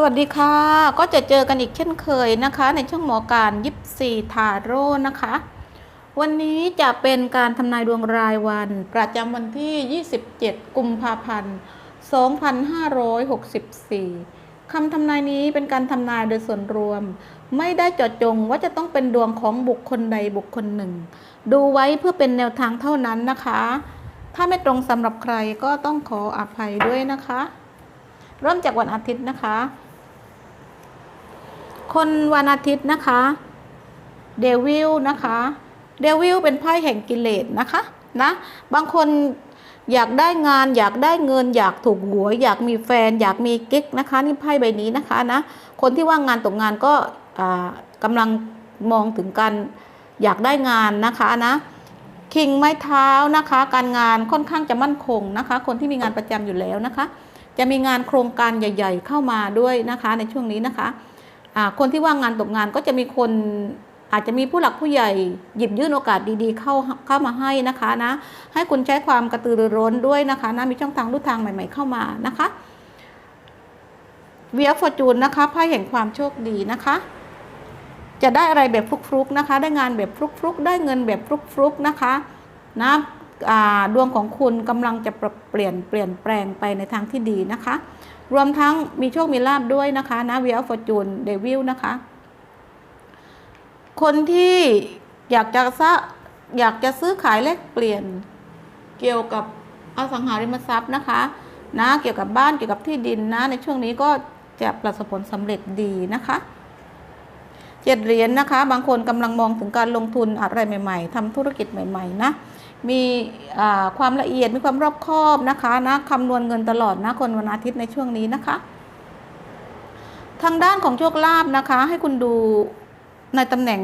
สวัสดีค่ะ ก็จะเจอกันอีกเช่นเคยนะคะ ในช่องหมอการยิปซีทาโร่นะคะ วันนี้จะเป็นการทำนายดวงรายวัน ประจำวันที่ 27 กุมภาพันธ์ 2564 คำทำนายนี้เป็นการทำนายโดยส่วนรวม ไม่ได้เจาะจงว่าจะต้องเป็นดวงของบุคคลใดบุคคลหนึ่ง ดูไว้เพื่อเป็นแนวทางเท่านั้นนะคะ ถ้าไม่ตรงสำหรับใครก็ต้องขออภัยด้วยนะคะเริ่มจากวันอาทิตย์นะคะ คนวันอาทิตย์นะคะเดวิลนะคะเดวิลเป็นไพ่แห่งกิเลสนะคะนะบางคนอยากได้งานอยากได้เงิน อยากถูกหวยอยากมีแฟน อยากมีกิ๊กนะคะ นี่ไพ่ใบนี้นะคะนะคนที่ว่างงานตกงานก็กำลังมองถึงการอยากได้งานนะคะนะคิงไม้เท้านะคะ การงานค่อนข้างจะมั่นคงนะคะ คนที่มีงานประจำอยู่แล้วนะคะ จะมีงานโครงการใหญ่ ๆ เข้ามาด้วยนะคะในช่วงนี้นะคะ คนที่ว่างงานตกงานก็จะมีคนอาจจะมีผู้หลักผู้ใหญ่หยิบยื่นโอกาสดีๆ เข้าเข้ามาให้นะคะนะ ให้คุณใช้ความกระตือรือร้นด้วยนะคะนะมีช่องทางลู่ทางใหม่ ๆ เข้ามานะคะเวียฟอร์จูนนะคะไพ่แห่งความโชคดีนะคะ จะได้อะไรแบบฟลุกๆนะคะ ได้งานแบบฟลุกๆ ได้เงินแบบฟลุกๆนะคะนะดวงของคุณกำลังจะเปลี่ยนเปลี่ยนแปลงไปในทางที่ดีนะคะ รวมทั้งมีโชคมีลาบด้วยนะคะนะเวียฟอร์จูนเดวิลนะคะ คนที่อยากจะซะอยากจะซื้อขายแลกเปลี่ยนเกี่ยวกับอสังหาริมทรัพย์นะคะ นะเกี่ยวกับบ้านเกี่ยวกับที่ดินนะ ในช่วงนี้ก็จะประสบผลสำเร็จดีนะคะเจ็ดเหรียญนะคะ บางคนกำลังมองถึงการลงทุนอะไรใหม่ ๆทำธุรกิจใหม่ ๆ นะ มีความละเอียดมีความรอบคอบนะคะนะคำนวณเงินตลอดนะคนวันอาทิตย์ในช่วงนี้นะคะ ทางด้านของโชคลาภนะคะ ให้คุณดูในตำแหน่ง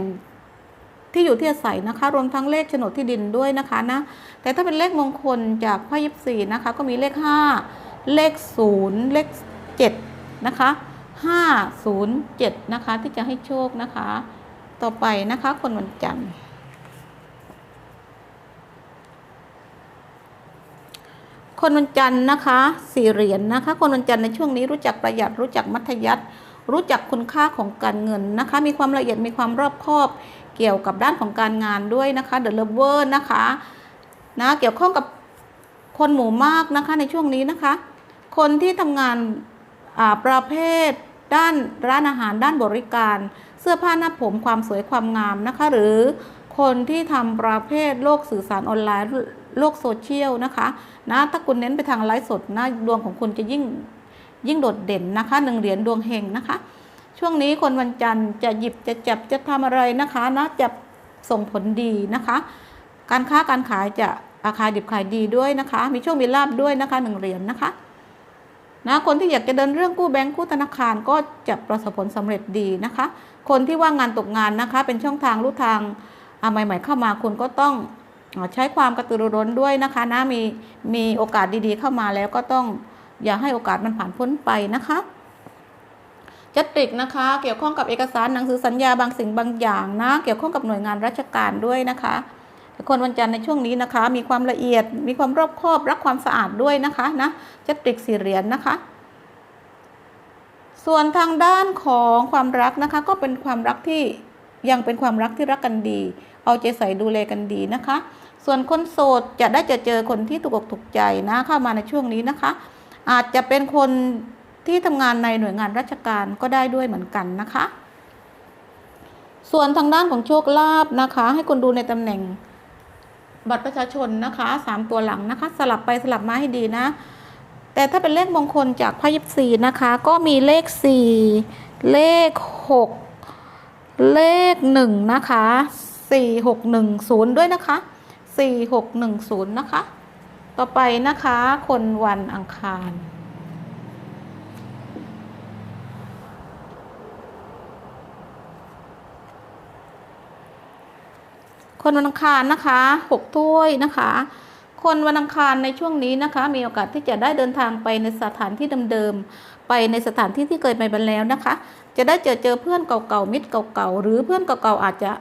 ที่อยู่ที่อาศัยนะคะ รวมทั้งเลขโฉนดที่ดินด้วยนะคะนะแต่ถ้าเป็นเลขมงคลจากไพ่ยิปซีนะคะ ก็มีเลข 5 เลข 0 เลข 7 นะคะ 507 นะคะ ที่จะให้โชคนะคะ ต่อไปนะคะ คนวันจันทร์ คนวันจันทร์นะคะสี่เหรียญนะคะ คนวันจันทร์ในช่วงนี้รู้จักประหยัดรู้จักมัธยัติ รู้จักคุณค่าของการเงินนะคะ มีความละเอียดมีความรอบคอบ เกี่ยวกับด้านของการงานด้วยนะคะเดอะเลเวอร์นะคะนะเกี่ยวข้องกับคนหมู่มากนะคะในช่วงนี้นะคะ คนที่ทำงานประเภทด้านร้านอาหารด้านบริการ เสื้อผ้าหน้าผมความสวยความงามนะคะ หรือคนที่ทำประเภทโลกสื่อสารออนไลน์ โลกโซเชียลนะคะนะถ้าคุณเน้นไปทางไลฟ์สดนะดวงของคุณจะยิ่งยิ่งโดดเด่นนะคะหนึ่งเหรียญดวงเฮงนะคะ ช่วงนี้คนวันจันทร์จะหยิบจะจับจะทำอะไรนะคะนะจะส่งผลดีนะคะ การค้าการขายจะอาคาดิบขายดีด้วยนะคะ มีโชคมีลาบด้วยนะคะหนึ่งเหรียญนะคะนะคนที่อยากจะเดินเรื่องกู้แบงก์กู้ธนาคารก็จะประสบผลสำเร็จดีนะคะ คนที่ว่างงานตกงานนะคะ เป็นช่องทางลู่ทางอ่าใหม่ ๆ เข้ามาคุณก็ต้อง ใช้ความกระตือรือร้นด้วยนะคะนะมีมีโอกาสดีๆเข้ามาแล้วก็ต้องอย่าให้โอกาสมันผ่านพ้นไปนะคะจัตติกนะคะ เกี่ยวข้องกับเอกสารหนังสือสัญญาบางสิ่งบางอย่างนะ เกี่ยวข้องกับหน่วยงานราชการด้วยนะคะคนวันจันทร์ในช่วงนี้นะคะ มีความละเอียด มีความรอบคอบรักความสะอาดด้วยนะคะนะจัตติกสี่เหรียญนะคะ ส่วนทางด้านของความรักนะคะ ก็เป็นความรักที่ยังเป็นความรักที่รักกันดี เอาใจใส่ดูแลกันดีนะคะ ส่วนคนโสดจะได้จะเจอคนที่ถูกอกถูกใจนะเข้ามาในช่วงนี้นะคะ อาจจะเป็นคนที่ทำงานในหน่วยงานราชการก็ได้ด้วยเหมือนกันนะคะ ส่วนทางด้านของโชคลาภนะคะ ให้คุณดูในตำแหน่งบัตรประชาชนนะคะสามตัวหลังนะคะ สลับไปสลับมาให้ดีนะ แต่ถ้าเป็นเลขมงคลจากไพระยิบสีนะคะ ก็มีเลขสี่เลขหกเลขหนึ่งนะคะสี่หกหนึ่งศูนย์ด้วยนะคะ สี่หกหนึ่งศูนย์นะคะ ต่อไปนะคะ คนวันอังคาร คนวันอังคารนะคะหกถ้วยนะคะ คนวันอังคารในช่วงนี้นะคะ มีโอกาสที่จะได้เดินทางไปในสถานที่เดิมๆ ไปในสถานที่ที่เคยไปมาแล้วนะคะ จะได้เจอเจอเพื่อนเก่าๆ มิตรเก่าๆ หรือเพื่อนเก่าๆ อาจจะ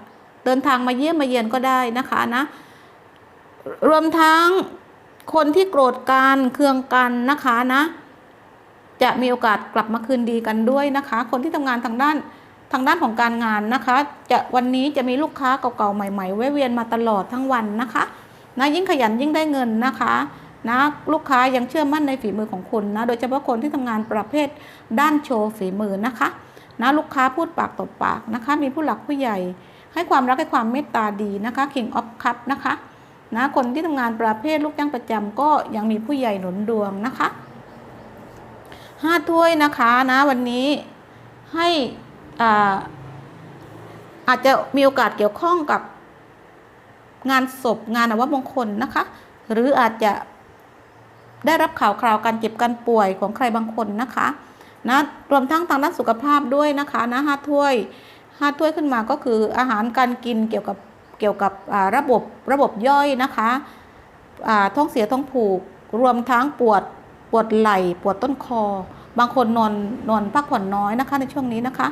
เดินทางมาเยี่ยมมาเยียนก็ได้นะคะนะ รวมทั้งคนที่โกรธกันเคืองกันนะคะนะ จะมีโอกาสกลับมาคืนดีกันด้วยนะคะ คนที่ทำงานทางด้านทางด้านของการงานนะคะ จะวันนี้จะมีลูกค้าเก่าๆใหม่ๆแวะเวียนมาตลอดทั้งวันนะคะนะยิ่งขยันยิ่งได้เงินนะคะนะลูกค้ายังเชื่อมั่นในฝีมือของคุณนะโดยเฉพาะคนที่ทำงานประเภทด้านโชว์ฝีมือนะคะนะลูกค้าพูดปากต่อปากนะคะ มีผู้หลักผู้ใหญ่ ให้ความรักให้ความเมตตาดีนะคะ King of Cup นะคะ นะคนที่ทำงานประเภทลูกจ้างประจำก็ยังมีผู้ใหญ่หนุนดวงนะคะห้าถ้วยนะคะนะวันนี้ให้อ่าอาจจะมีโอกาสเกี่ยวข้องกับงานศพงานอวมงคลนะคะ หรืออาจจะได้รับข่าวคราวการเจ็บการป่วยของใครบางคนนะคะนะรวมทั้งทางด้านสุขภาพด้วยนะคะนะห้าถ้วยห้าถ้วยขึ้นมาก็คืออาหารการกินเกี่ยวกับ เกี่ยวกับระบบระบบย่อยนะคะท้องเสียท้องผูก รวมทั้งปวดปวดไหล่ปวดต้นคอ บางคนนอนนอนพักผ่อนน้อยนะคะในช่วงนี้นะคะ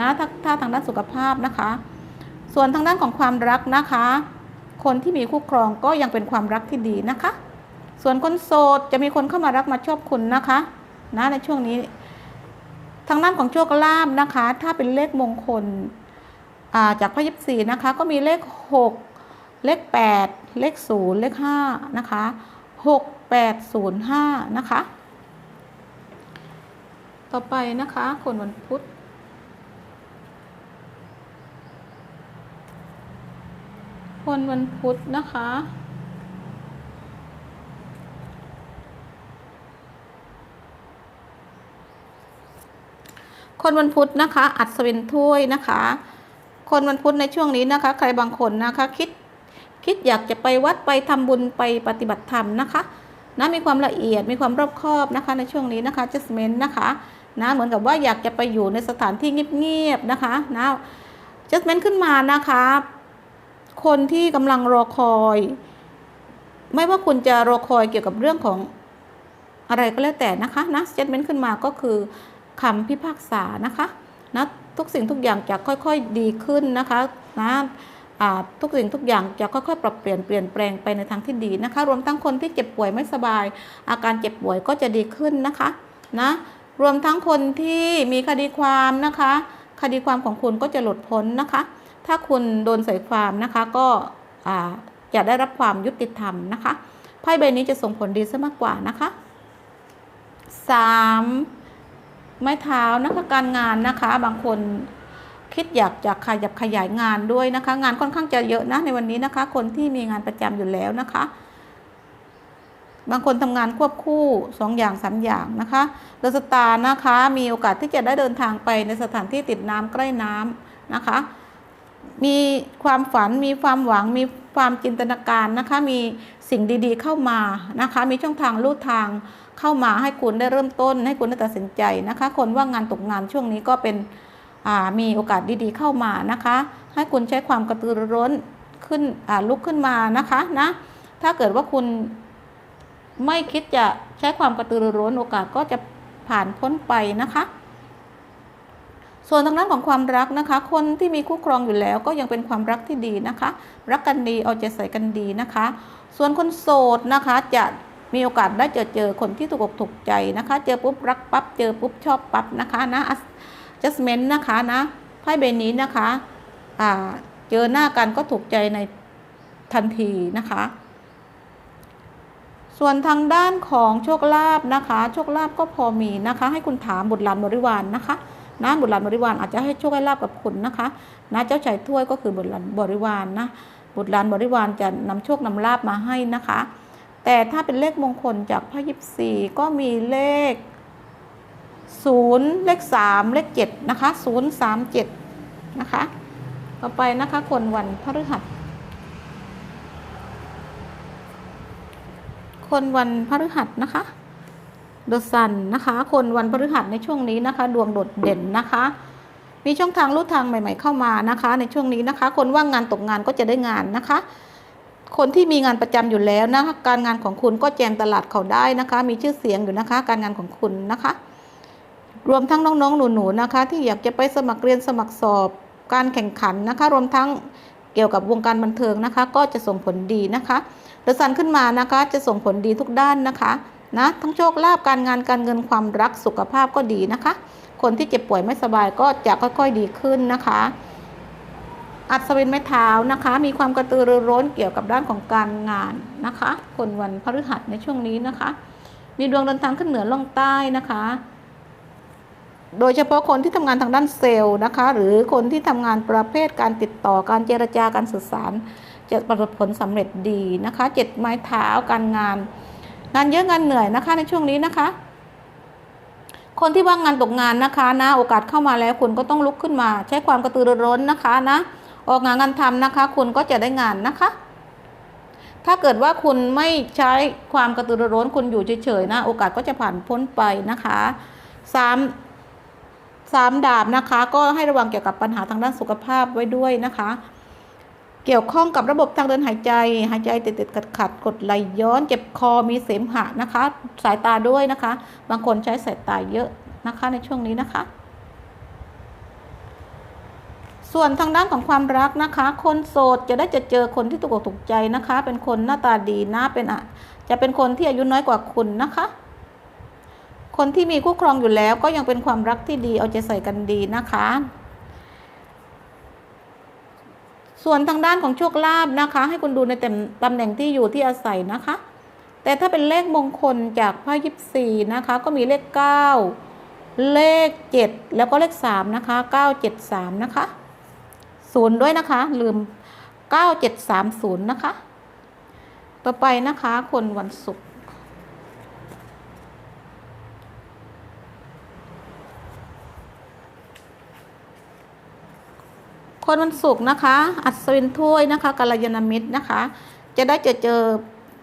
นะถ้าถ้าทางด้านสุขภาพนะคะ ส่วนทางด้านของความรักนะคะ คนที่มีคู่ครองก็ยังเป็นความรักที่ดีนะคะ ส่วนคนโสดจะมีคนเข้ามารักมาชอบคุณนะคะนะในช่วงนี้ ทางด้านของโชคลาภนะคะ ถ้าเป็นเลขมงคล จากพระยิบสีนะคะก็มีเลข 6 เลข 8 เลข 0 เลข5นะคะ6 8 0 5นะคะ ต่อไปนะคะคนวันพุธคนวันพุธนะคะคนวันพุธนะคะ อัศวินถ้วยนะคะ คนวันพุธในช่วงนี้นะคะ ใครบางคนนะคะคิดคิดอยากจะไปวัดไปทำบุญไปปฏิบัติธรรมนะคะนะมีความละเอียดมีความรอบคอบนะคะในช่วงนี้นะคะจัสเมนนะคะนะเหมือนกับว่าอยากจะไปอยู่ในสถานที่เงียบๆนะคะนะจัสเมนขึ้นมานะคะคนที่กำลังรอคอย ไม่ว่าคุณจะรอคอยเกี่ยวกับเรื่องของอะไรก็แล้วแต่นะคะนะจัสเมนขึ้นมาก็คือคำพิพากษานะคะนะ ทุกสิ่งทุกอย่างจะค่อยๆดีขึ้นนะคะนะทุกสิ่งทุกอย่างจะค่อยๆปรับเปลี่ยนเปลี่ยนแปลงไปในทางที่ดีนะคะ รวมทั้งคนที่เจ็บป่วยไม่สบาย อาการเจ็บป่วยก็จะดีขึ้นนะคะนะรวมทั้งคนที่มีคดีความนะคะ คดีความของคุณก็จะหลุดพ้นนะคะ ถ้าคุณโดนใส่ความนะคะก็จะได้รับความยุติธรรมนะคะไพ่ใบนี้จะส่งผลดีซะมากกว่านะคะสาม ไม้เท้านะคะการงานนะคะ บางคนคิดอยากจะขยับขยายงานด้วยนะคะ งานค่อนข้างจะเยอะนะในวันนี้นะคะ คนที่มีงานประจำอยู่แล้วนะคะ บางคนทำงานควบคู่สองอย่างสาอย่างนะคะเดอะสตาร์นะคะ มีโอกาสที่จะได้เดินทางไปในสถานที่ติดน้ำใกล้น้ำนะคะ มีความฝันมีความหวังมีความจินตนาการนะคะมีสิ่งดีๆเข้ามานะคะ มีช่องทางลู่ทางเข้ามาให้คุณได้เริ่มต้น ให้คุณได้ตัดสินใจนะคะ คนว่างงานตกงานช่วงนี้ก็เป็นมีโอกาสดีๆเข้ามานะคะ ให้คุณใช้ความกระตือรือร้นขึ้นลุกขึ้นมานะคะนะถ้าเกิดว่าคุณไม่คิดจะใช้ความกระตือรือร้นโอกาสก็จะผ่านพ้นไปนะคะ ส่วนทางด้านของความรักนะคะ คนที่มีคู่ครองอยู่แล้วก็ยังเป็นความรักที่ดีนะคะ รักกันดีเอาใจใส่กันดีนะคะ ส่วนคนโสดนะคะจะมีโอกาสได้เจอเจอคนที่ถูกอกถูกใจนะคะ เจอปุ๊บรักปั๊บเจอปุ๊บชอบปั๊บนะคะนะจัสเมนนะคะนะไพ่ใบนี้นะคะเจอหน้ากันก็ถูกใจในทันทีนะคะ ส่วนทางด้านของโชคลาภนะคะ โชคลาภก็พอมีนะคะ ให้คุณถามบุตรหลานบริวารนนะคะ นะบุตรหลานบริวารอาจจะให้โชคให้ลาบกับคุณนะคะนะเจ้าชายถ้วยก็คือบุตรหลานบริวารนนะบุตรหลานบริวารจะนำโชคนำลาบมาให้นะคะ แต่ถ้าเป็นเลขมงคลจากพระยิบสี่ก็มีเลขศูนย์เลขสามเลขเจ็ดนะคะศูนย์สามเจ็ดนะคะต่อไปนะคะคนวันพฤหัส คนวันพฤหัสนะคะ เดอะซันนะคะ คนวันพฤหัสในช่วงนี้นะคะ ดวงโดดเด่นนะคะ มีช่องทางลู่ทางใหม่ ๆ เข้ามานะคะ ในช่วงนี้นะคะ คนว่างงานตกงานก็จะได้งานนะคะ คนที่มีงานประจำอยู่แล้วนะคะการงานของคุณก็แจงตลาดเขาได้นะคะ มีชื่อเสียงอยู่นะคะ การงานของคุณนะคะ รวมทั้งน้องๆหนูๆนะคะ ที่อยากจะไปสมัครเรียนสมัครสอบการแข่งขันนะคะ รวมทั้งเกี่ยวกับวงการบันเทิงนะคะ ก็จะส่งผลดีนะคะเดอะซันขึ้นมานะคะ จะส่งผลดีทุกด้านนะคะ นะทั้งโชคลาภการงานการเงินความรักสุขภาพก็ดีนะคะ คนที่เจ็บป่วยไม่สบายก็จะค่อยๆดีขึ้นนะคะ อัศวินไม้เท้านะคะ มีความกระตือรือร้นเกี่ยวกับด้านของการงานนะคะ คนวันพฤหัสในช่วงนี้นะคะ มีดวงเดินทางขึ้นเหนือล่องใต้นะคะ โดยเฉพาะคนที่ทำงานทางด้านเซลล์นะคะ หรือคนที่ทำงานประเภทการติดต่อการเจรจาการสื่อสาร จะประสบผลสำเร็จดีนะคะเจ็ดไม้เท้าการงาน งานเยอะงานเหนื่อยนะคะในช่วงนี้นะคะ คนที่ว่างงานตกงานนะคะนะโอกาสเข้ามาแล้วคุณก็ต้องลุกขึ้นมา ใช้ความกระตือรือร้นนะคะนะออกงานงานทำนะคะ คุณก็จะได้งานนะคะ ถ้าเกิดว่าคุณไม่ใช้ความกระตือรือร้นคุณอยู่เฉยๆนะ โอกาสก็จะผ่านพ้นไปนะคะสามสามดาบนะคะ ก็ให้ระวังเกี่ยวกับปัญหาทางด้านสุขภาพไว้ด้วยนะคะ เกี่ยวข้องกับระบบทางเดินหายใจ หายใจติดติดขัดขัดกดไหลย้อน เจ็บคอมีเสมหะนะคะ สายตาด้วยนะคะ บางคนใช้สายตาเยอะนะคะในช่วงนี้นะคะ ส่วนทางด้านของความรักนะคะ คนโสดจะได้จะเจอคนที่ถูกอกถูกใจนะคะ เป็นคนหน้าตาดีนะเป็นอะจะเป็นคนที่อายุน้อยกว่าคุณนะคะ คนที่มีคู่ครองอยู่แล้วก็ยังเป็นความรักที่ดีเอาใจใส่กันดีนะคะ ส่วนทางด้านของโชคลาภนะคะ ให้คุณดูในเต็มตำแหน่งที่อยู่ที่อาศัยนะคะ แต่ถ้าเป็นเลขมงคลจากไพ่ยิปซีนะคะ ก็มีเลข 9 เลข 7 แล้วก็เลข 3 นะคะ 973 นะคะศูนย์ด้วยนะคะ ลืม 9730 นะคะ ต่อไปนะคะ คนวันศุกร์ คนวันศุกร์นะคะ อัศวินถ้วยนะคะกัลยาณมิตรนะคะ จะได้เจอเจอ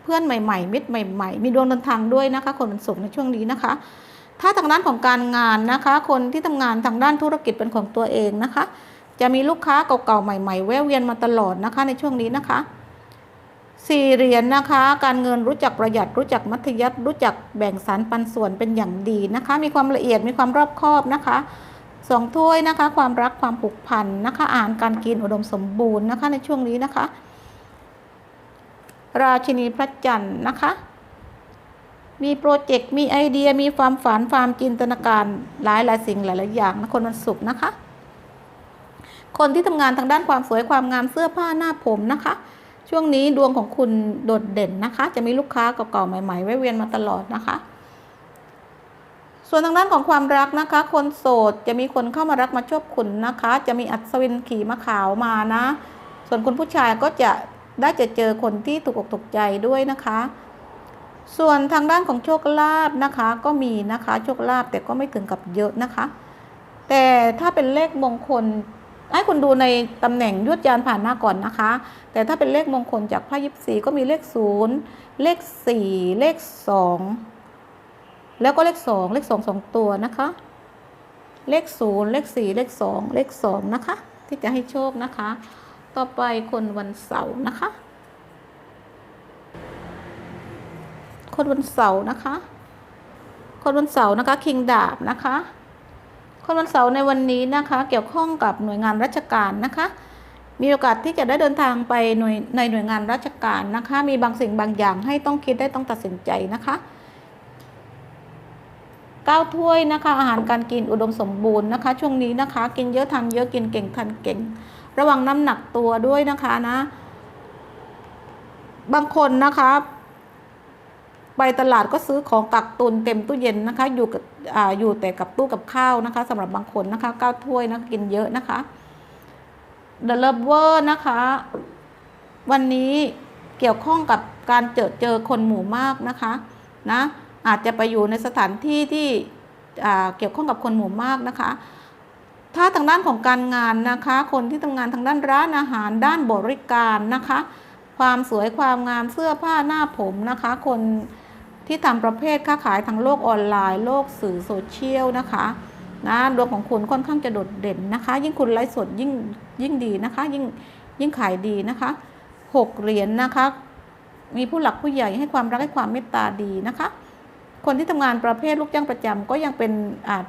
เพื่อนใหม่ ๆ มิตรใหม่ ๆ มีดวงเดินทางด้วยนะคะ คนวันศุกร์ในช่วงนี้นะคะ ถ้าทางด้านของการงานนะคะ คนที่ทำงานทางด้านธุรกิจเป็นของตัวเองนะคะ จะมีลูกค้าเก่าๆใหม่ ๆ แวะเวียนมาตลอดนะคะ ในช่วงนี้นะคะสี่เหรียญนะคะ การเงินรู้จักประหยัดรู้จักมัธยัติรู้จักแบ่งสรรปันส่วนเป็นอย่างดีนะคะ มีความละเอียดมีความรอบคอบนะคะ สองถ้วยนะคะ ความรักความผูกพันนะคะอาหารการกินอุดมสมบูรณ์นะคะในช่วงนี้นะคะ ราชินีพระจันทร์นะคะ มีโปรเจกต์มีไอเดียมีความฝันความจินตนาการหลายหลายสิ่งหลายๆอย่างนะคนวันศุกร์นะคะ คนที่ทำงานทางด้านความสวยความงามเสื้อผ้าหน้าผมนะคะ ช่วงนี้ดวงของคุณโดดเด่นนะคะ จะมีลูกค้าเก่าๆใหม่ๆแวะเวียนมาตลอดนะคะ ส่วนทางด้านของความรักนะคะ คนโสดจะมีคนเข้ามารักมาชอบคุณนะคะ จะมีอัศวินขี่ม้าขาวมานะ ส่วนคุณผู้ชายก็จะได้จะเจอคนที่ถูกอกถูกใจด้วยนะคะ ส่วนทางด้านของโชคลาภนะคะ ก็มีนะคะโชคลาภแต่ก็ไม่ถึงกับเยอะนะคะ แต่ถ้าเป็นเลขมงคลให้คุณดูในตำแหน่งยวดยานผ่านหน้าก่อนนะคะ แต่ถ้าเป็นเลขมงคลจากไพ่ยิปซีก็มีเลขศูนย์เลขสี่เลขสอง แล้วก็เลขสองเลขสองสองตัวนะคะ เลขศูนย์เลขสี่เลขสองเลขสองนะคะ ที่จะให้โชคนะคะ ต่อไปคนวันเสาร์นะคะ คนวันเสาร์นะคะ คนวันเสาร์นะคะคิงดาบนะคะ คนวันเสาร์ในวันนี้นะคะ เกี่ยวข้องกับหน่วยงานราชการนะคะมีโอกาสที่จะได้เดินทางไปหน่วยในหน่วยงานราชการนะคะ มีบางสิ่งบางอย่างให้ต้องคิดได้ต้องตัดสินใจนะคะ เก้าถ้วยนะคะ อาหารการกินอุดมสมบูรณ์นะคะ ช่วงนี้นะคะ กินเยอะทานเยอะกินเก่งทานเก่ง ระวังน้ำหนักตัวด้วยนะคะนะ บางคนนะคะไปตลาดก็ซื้อของกักตุนเต็มตู้เย็นนะคะ อยู่กับออยู่แต่กับตู้กับข้าวนะคะสำหรับบางคนนะคะเก้าถ้วยนะกินเยอะนะคะ The Lover นะคะ วันนี้เกี่ยวข้องกับการเจอเจอคนหมู่มากนะคะ นะ อาจจะไปอยู่ในสถานที่ที่เกี่ยวข้องกับคนหมู่มากนะคะ ถ้าทางด้านของการงานนะคะ คนที่ทำงานทางด้านร้านอาหาร ด้านบริการนะคะ ความสวยความงามเสื้อผ้าหน้าผมนะคะ คนที่ทำประเภทค้าขายทางโลกออนไลน์ โลกสื่อโซเชียลนะคะนะดวงของคุณค่อนข้างจะโดดเด่นนะคะ ยิ่งคุณไลฟ์สดยิ่งยิ่งดีนะคะ ยิ่งยิ่งขายดีนะคะหกเหรียญนะคะ มีผู้หลักผู้ใหญ่ให้ความรักให้ความเมตตาดีนะคะ คนที่ทำงานประเภทลูกจ้างประจำก็ยังเป็นอาจ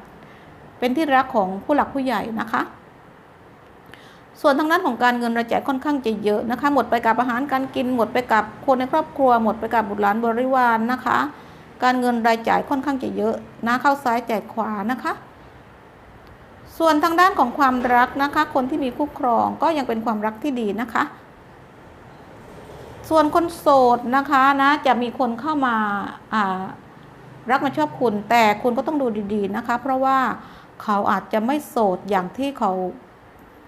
เป็นที่รักของผู้หลักผู้ใหญ่นะคะ ส่วนทางด้านของการเงินรายจ่ายค่อนข้างจะเยอะนะคะ หมดไปกับอาหารการกินหมดไปกับคนในครอบครัว หมดไปกับบุตรหลานบริวารนะคะ การเงินรายจ่ายค่อนข้างจะเยอะนะเข้าซ้ายแจ่ายขวานะคะ ส่วนทางด้านของความรักนะคะ คนที่มีคู่ครองก็ยังเป็นความรักที่ดีนะคะส่วนคนโสดนะคะนะจะมีคนเข้ามาอ่า รักมาชอบคุณ แต่คุณก็ต้องดูดีๆนะคะ เพราะว่าเขาอาจจะไม่โสดอย่างที่เขา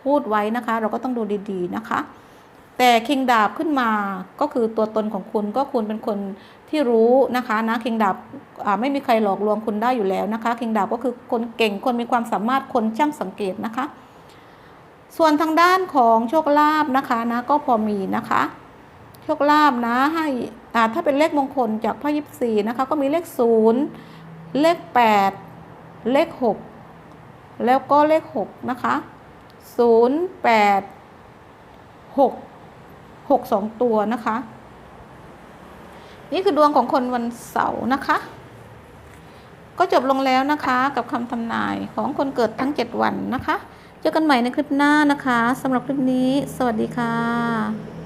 พูดไว้นะคะ เราก็ต้องดูดีๆนะคะ แต่คิงดาบขึ้นมาก็คือตัวตนของคุณก็คุณเป็นคนที่รู้นะคะนะคิงดาบไม่มีใครหลอกลวงคุณได้อยู่แล้วนะคะคิงดาบก็คือคนเก่งคนมีความสามารถคนช่างสังเกตนะคะ ส่วนทางด้านของโชคลาภนะคะนะก็พอมีนะคะ โชคลาภนะให้ถ้าเป็นเลขมงคลจากพ่อยิปซีนะคะก็มีเลขศูนย์เลขแปดเลขหกแล้วก็เลขหกนะคะศูนย์แปดหกหกสองตัวนะคะ นี่คือดวงของคนวันเสาร์นะคะ ก็จบลงแล้วนะคะกับคำทำนายของคนเกิดทั้ง 7 วันนะคะ เจอกันใหม่ในคลิปหน้านะคะสำหรับคลิปนี้ สวัสดีค่ะ